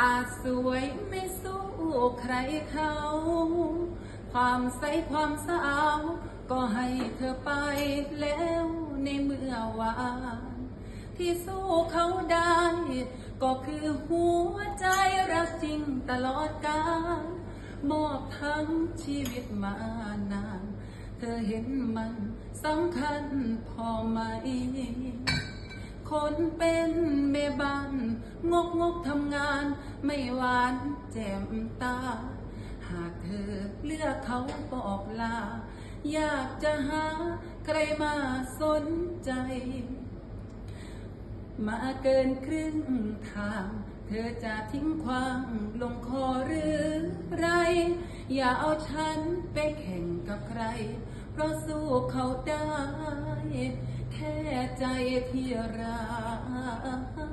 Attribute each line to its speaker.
Speaker 1: อาจสวยไม่สู้ใครเขา ความใสความสาวก็ให้เธอไปแล้วในเมื่อวานที่สู้เขาได้ ก็คือหัวใจรักจริงตลอดกาลมอบทั้งชีวิตมานาน เธอเห็นมันสำคัญพอไหม คนเป็นแม่บ้าน งกงกทำงานไม่หวานแจ่มตา หากเธอเลือกเขาบอกลา อยากจะหาใครมาสนใจ มาเกินครึ่งทาง เธอจะทิ้งความลงคอหรือไร อย่าเอาฉันไปแข่งกับใคร เพราะสู้เขาได้แค่ใจที่รัก